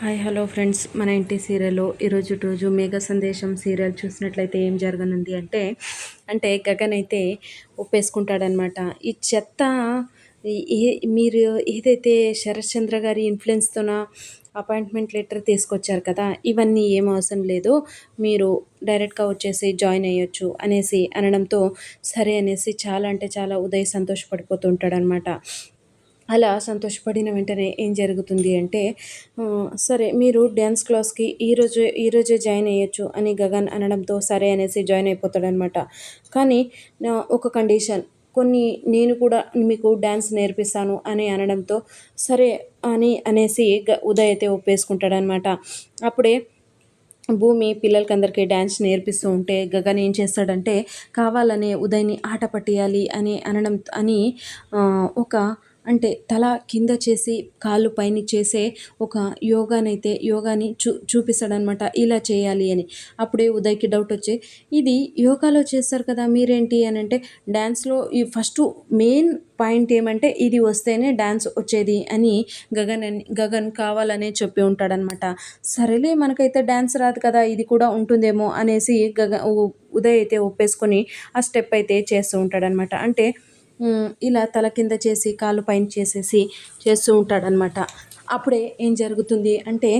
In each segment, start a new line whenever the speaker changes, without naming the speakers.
Hi hello friends. మన ఇంటి సీరియల్లో ఈరోజు రోజు మేఘ సందేశం సీరియల్ చూసినట్లయితే ఏం జరగనుంది అంటే అంటే గగన్ అయితే ఒప్పేసుకుంటాడనమాట. ఈ చెత్త మీరు ఏదైతే శరత్చంద్ర గారి ఇన్ఫ్లుయెన్స్తోన అపాయింట్మెంట్ లెటర్ తీసుకొచ్చారు కదా ఇవన్నీ ఏం అవసరం లేదు. మీరు డైరెక్ట్గా వచ్చేసి జాయిన్ అయ్యొచ్చు అనేసి అనడంతో సరే అనేసి చాలా అంటే చాలా ఉదయ్ సంతోషపడిపోతుంటాడనమాట. అలా సంతోషపడిన వెంటనే ఏం జరుగుతుంది అంటే సరే మీరు డ్యాన్స్ క్లాస్కి ఈరోజు ఈరోజే జాయిన్ అయ్యొచ్చు అని గగన్ అనడంతో సరే అనేసి జాయిన్ అయిపోతాడనమాట. కానీ ఒక కండిషన్. కొన్ని నేను కూడా మీకు డ్యాన్స్ నేర్పిస్తాను అని అనడంతో సరే అని అనేసి ఉదయ్ అయితే ఒప్పేసుకుంటాడనమాట. అప్పుడే భూమి పిల్లలకి అందరికీ డ్యాన్స్ నేర్పిస్తూ ఉంటే గగన్ ఏం చేస్తాడంటే కావాలనే ఉదయ్ని ఆట పట్టేయాలి అని అనడం అని ఒక అంటే తల కింద చేసి కాళ్ళు పైన చేసే ఒక యోగానైతే యోగాని చూ చూపిస్తాడనమాట ఇలా చేయాలి అని. అప్పుడే ఉదయ్కి డౌట్ వచ్చే ఇది యోగాలో చేస్తారు కదా మీరేంటి అని అంటే డ్యాన్స్లో ఈ ఫస్ట్ మెయిన్ పాయింట్ ఏమంటే ఇది వస్తేనే డ్యాన్స్ వచ్చేది అని గగన్ గగన్ కావాలనే చెప్పి ఉంటాడనమాట సరేలే మనకైతే డ్యాన్స్ రాదు కదా ఇది కూడా ఉంటుందేమో అనేసి గగ ఉదయ్ అయితే ఒప్పేసుకొని ఆ స్టెప్ అయితే చేస్తూ ఉంటాడనమాట అంటే ఇలా తల కింద చేసి కాలు పైన చేసేసి చేస్తూ ఉంటాడనమాట అప్పుడే ఏం జరుగుతుంది అంటే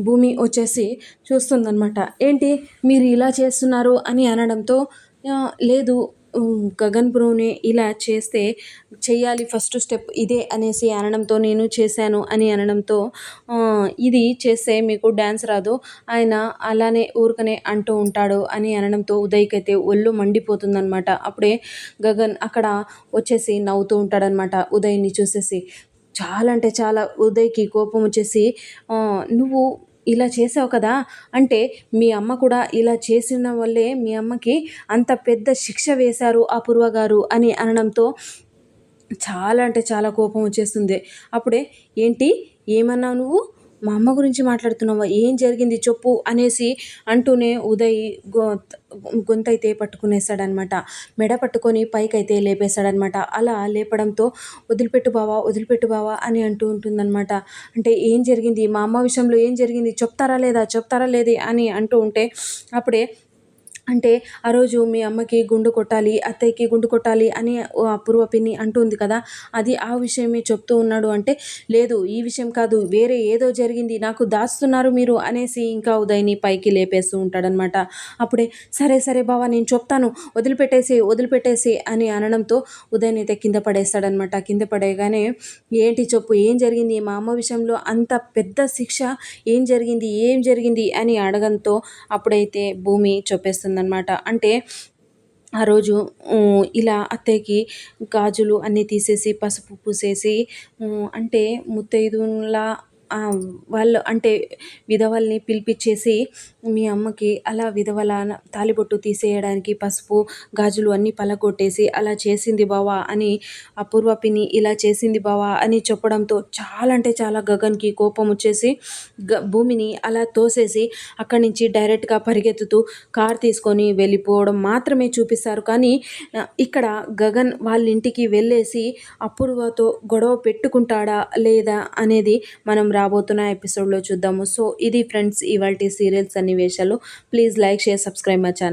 భూమి వచ్చేసి చూస్తుందనమాట ఏంటి మీరు ఇలా చేస్తున్నారు? అని అనడంతో లేదు గగన్ బ్రోని ఇలా చేస్తే చేయాలి ఫస్ట్ స్టెప్ ఇదే అనేసి అనడంతో నేను చేశాను అని అనడంతో ఇది చేస్తే మీకు డ్యాన్స్ రాదు. ఆయన అలానే ఊరికనే అంటూ ఉంటాడు అని అనడంతో ఉదయ్కి అయితే ఒళ్ళు మండిపోతుందనమాట అప్పుడే గగన్ అక్కడ వచ్చేసి నవ్వుతూ ఉంటాడనమాట ఉదయ్ని చూసేసి. చాలా అంటే చాలా ఉదయ్కి కోపం వచ్చేసి నువ్వు ఇలా చేసావు కదా అంటే మీ అమ్మ కూడా ఇలా చేసిన వల్లే మీ అమ్మకి అంత పెద్ద శిక్ష వేశారు అపూర్వ గారు అని అనడంతో చాలా అంటే చాలా కోపం వచ్చేస్తుంది. అప్పుడే ఏంటి? ఏమన్నావు నువ్వు? మా అమ్మ గురించి మాట్లాడుతున్నావా? ఏం జరిగింది చెప్పు అనేసి అంటూనే ఉదయ్ గొ గొంతైతే పట్టుకునేసాడనమాట మెడ పట్టుకొని పైకైతే లేపేశాడనమాట. అలా లేపడంతో వదిలిపెట్టు బావా వదిలిపెట్టు బావా అని అంటూ ఉంటుందన్నమాట అంటే ఏం జరిగింది? మా అమ్మ విషయంలో ఏం జరిగింది? చెప్తారా లేదా? చెప్తారా లేదే? అని అంటూ ఉంటే అప్పుడే అంటే ఆ రోజు మీ అమ్మకి గుండు కొట్టాలి అత్తయ్యకి గుండు కొట్టాలి అని అపూర్వ పిన్ని అంటుంది కదా అది ఆ విషయమే చెప్తూ ఉన్నాడు అంటే లేదు ఈ విషయం కాదు వేరే ఏదో జరిగింది నాకు దాస్తున్నారు మీరు అనేసి ఇంకా ఉదయ్ని పైకి లేపేస్తూ ఉంటాడనమాట అప్పుడే సరే సరే బావా నేను చెప్తాను వదిలిపెట్టేసి వదిలిపెట్టేసి అని అనడంతో ఉదయ్ని అయితే కింద పడేస్తాడనమాట కింద పడేయగానే ఏంటి చెప్పు ఏం జరిగింది? మా అమ్మ విషయంలో అంత పెద్ద శిక్ష ఏం జరిగింది ఏం జరిగింది అని అడగంతో అప్పుడైతే భూమి చెప్పేస్తుంది ఉంటుందన్నమాట అంటే ఆ రోజు ఇలా అత్తయ్యకి గాజులు అన్నీ తీసేసి పసుపు పూసేసి అంటే ముత్తైదులా వాళ్ళు అంటే విధవల్ని పిలిపించేసి మీ అమ్మకి అలా విధవల తాలిబొట్టు తీసేయడానికి పసుపు గాజులు అన్నీ పలగొట్టేసి అలా చేసింది బావా అని అపూర్వపిని ఇలా చేసింది బావా అని చెప్పడంతో చాలా అంటే చాలా గగన్కి కోపం వచ్చేసి గ భూమిని అలా తోసేసి అక్కడి నుంచి డైరెక్ట్గా పరిగెత్తుతూ కార్ తీసుకొని వెళ్ళిపోవడం మాత్రమే చూపిస్తారు. కానీ ఇక్కడ గగన్ వాళ్ళ ఇంటికి వెళ్ళేసి అపూర్వతో గొడవ పెట్టుకుంటాడా లేదా అనేది మనం రాబోతున్న ఎపిసోడ్లో చూద్దాము. సో ఇది ఫ్రెండ్స్ ఇవాళ సీరియల్స్ సన్నివేశాలు. Please like share subscribe my channel.